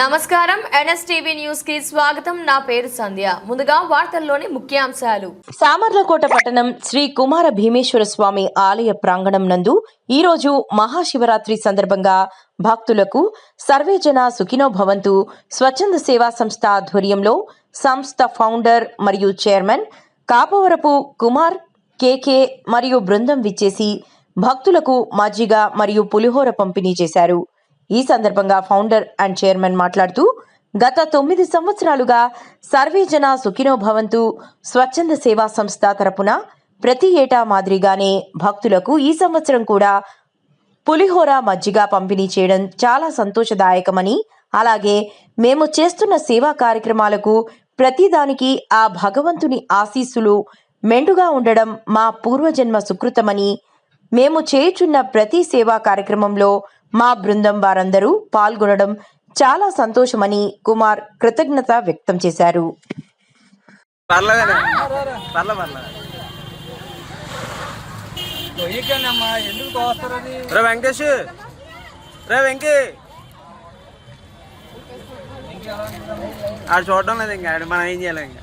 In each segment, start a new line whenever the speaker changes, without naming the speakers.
నమస్కారం. ఎన్ఎస్టీవీ న్యూస్కి స్వాగతం. నా పేరు సంధ్య. ముందుగా వార్తల్లోని ముఖ్యాంశాలు.
సామర్లకోట పట్టణం శ్రీ కుమార భీమేశ్వర స్వామి ఆలయ ప్రాంగణం నందు ఈరోజు మహాశివరాత్రి సందర్భంగా భక్తులకు సర్వేజన సుఖినో భవంతు స్వచ్ఛంద సేవా సంస్థ ఆధ్వర్యంలో సంస్థ ఫౌండర్ మరియు చైర్మన్ కాపవరపు కుమార్ కేకే మరియు బృందం విచ్చేసి భక్తులకు మజ్జిగ మరియు పులిహోర పంపిణీ చేశారు. ఈ సందర్భంగా ఫౌండర్ అండ్ చైర్మన్ మాట్లాడుతూ గత తొమ్మిది సంవత్సరాలుగా సర్వేజన సుఖినో భవంతు స్వచ్ఛంద సేవా సంస్థ తరపున ప్రతి ఏటా మాదిరిగానే భక్తులకు ఈ సంవత్సరం కూడా పులిహోర మజ్జిగ పంపిణీ చేయడం చాలా సంతోషదాయకమని అలాగే మేము చేస్తున్న సేవా కార్యక్రమాలకు ప్రతిదానికి ఆ భగవంతుని ఆశీస్సులు మెండుగా ఉండడం మా పూర్వజన్మ సుకృతమని మేము చేయుచున్న ప్రతి సేవా కార్యక్రమంలో మా బృందం వారందరూ పాల్గొనడం చాలా సంతోషమని కుమార్ కృతజ్ఞత వ్యక్తం చేశారు.
రే వెంకటేష్ రే వెంకీ. ఆడు చూడడం లేదు ఇంకా మనం ఏం చేయాలి ఇంకా?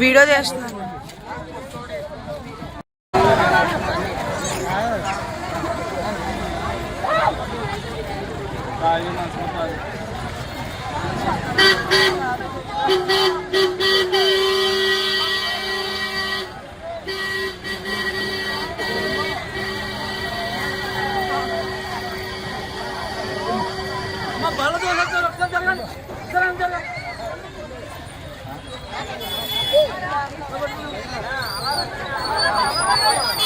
వీడియో చేస్తున్నాను
Balo doon, lang jangan, lang jangan, lang